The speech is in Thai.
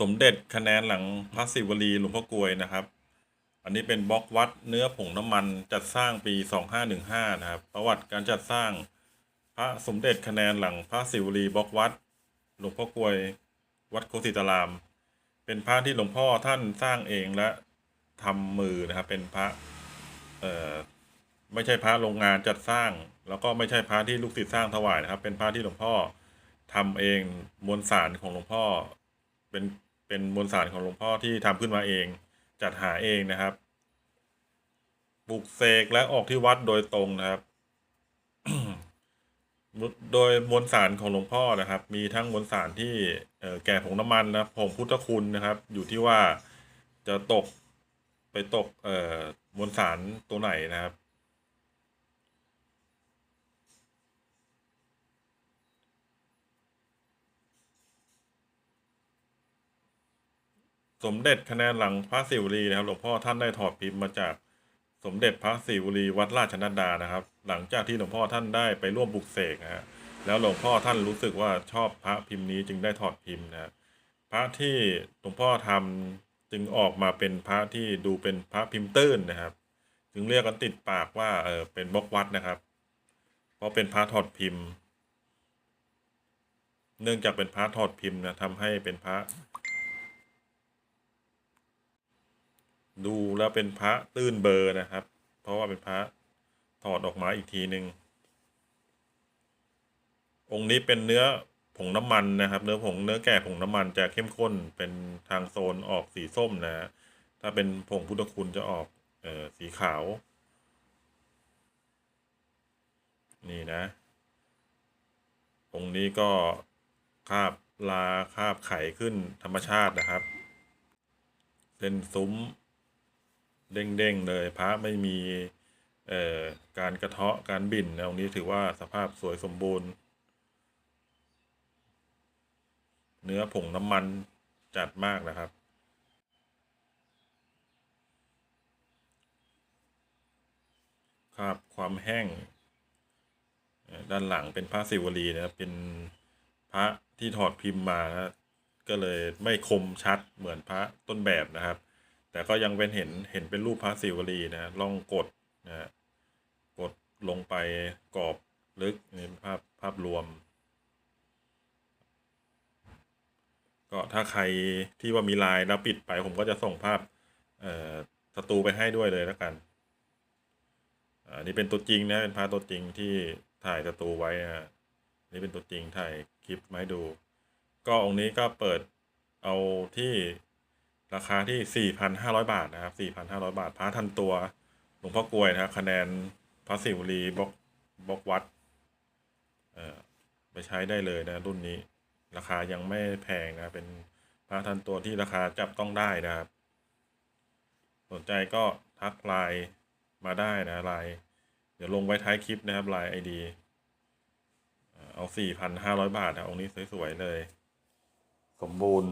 สมเด็จคะแนนหลังพระศิวลีหลวงพ่อกลวยนะครับ อันนี้เป็นบล็อกวัดเนื้อผงน้ำมันจัดสร้างปี 2515 นะครับ ประวัติการจัดสร้างพระสมเด็จคะแนนหลังพระศิวลีบล็อกวัด หลวงพ่อกลวย วัดโคสิตาราม เป็นพระที่หลวงพ่อท่านสร้างเองและทำมือนะครับ เป็นพระเอ่อไม่ใช่พระโรงงานจัดสร้าง แล้วก็ไม่ใช่พระที่ลูกศิษย์สร้างถวายนะครับ เป็นพระที่หลวงพ่อทำเองมวลสารของหลวงพ่อ เป็น เป็นมวลสารของหลวงพ่อที่ทำขึ้นมาเอง จัดหาเองนะครับปลูกเสกและออกที่วัดโดยตรงนะครับ โดยมวลสารของหลวงพ่อนะครับ มีทั้งมวลสารที่แก่ผงน้ำมันนะผงพุทธคุณนะครับ อยู่ที่ว่าจะตกไปตกเอ่อมวลสารตัวไหนนะครับ สมเด็จคะแนนหลังพระศิวลีนะครับหลวงพ่อท่านได้ถอดพิมพ์มาจากสมเด็จพระศิวลีวัดราชนัดดานะครับ หลังจากที่หลวงพ่อท่านได้ไปร่วมปลุกเสกนะฮะแล้วหลวงพ่อท่านรู้สึกว่าชอบพระพิมพ์นี้จึงได้ถอดพิมพ์นะพระที่หลวงพ่อทำจึงออกมาเป็นพระที่ดูเป็นพระพิมพ์ตื้นนะครับ จึงเรียกกันติดปากว่าเออเป็นบล็อกวัดนะครับเพราะเป็นพระถอดพิมพ์ เนื่องจากเป็นพระถอดพิมพ์นะทำให้เป็นพระ ดูแล้วเป็นพระตื้นเบอร์นะครับ เพราะว่าเป็นพระถอดออกมาอีกทีหนึ่งองค์นี้เป็นเนื้อผงน้ำมันนะครับ เนื้อผงเนื้อแก่ผงน้ำมันจะเข้มข้นเป็นทางโซนออกสีส้มนะ ถ้าเป็นผงพุทธคุณจะออกเออสีขาว นี่นะองค์นี้ก็คาบลาคาบไข่ขึ้นธรรมชาตินะครับเป็นซุ้ม เด้งๆเลยพระไม่มีการกระเทาะการบิ่นนะตรงนี้ถือว่าสภาพสวยสมบูรณ์ เนื้อผงน้ำมันจัดมากนะครับ ครับความแห้ง ด้านหลังเป็นพระศิวลีนะครับ เป็นพระที่ถอดพิมพ์มานะก็เลยไม่คมชัดเหมือนพระต้นแบบนะครับ แต่ก็ยังเป็นเห็นเห็นเป็นรูปพระศิวลีนะลองกดนะฮะกดลงไปกรอบลึกนี่เป็นภาพภาพรวม ก็ถ้าใครที่ว่ามีลายแล้วปิดไปผมก็จะส่งภาพเอ่อสตูไปให้ด้วยเลยแล้วกันอันนี้เป็นตัวจริงนะเป็นพระตัวจริงที่ถ่ายสตูไว้นะฮะนี่เป็นตัวจริงถ่ายคลิปมาให้ดู ก็องค์นี้ก็เปิดเอาที่ ราคาที่ 4,500 บาทนะครับ 4,500 บาทพระทันตัวหลวงพ่อกลวยนะครับคะแนนพระศิวลีบล็อกบล็อกวัดเอ่อไปใช้ได้เลยนะ รุ่นนี้ ราคายังไม่แพงนะ เป็นพระทันตัวที่ราคาจับต้องได้นะครับ สนใจก็ทักไลน์มาได้นะไลน์เดี๋ยวลงไว้ท้ายคลิปนะครับไลน์ไอดีเอา 4,500 บาทนะองค์นี้สวย ๆ เลย สมบูรณ์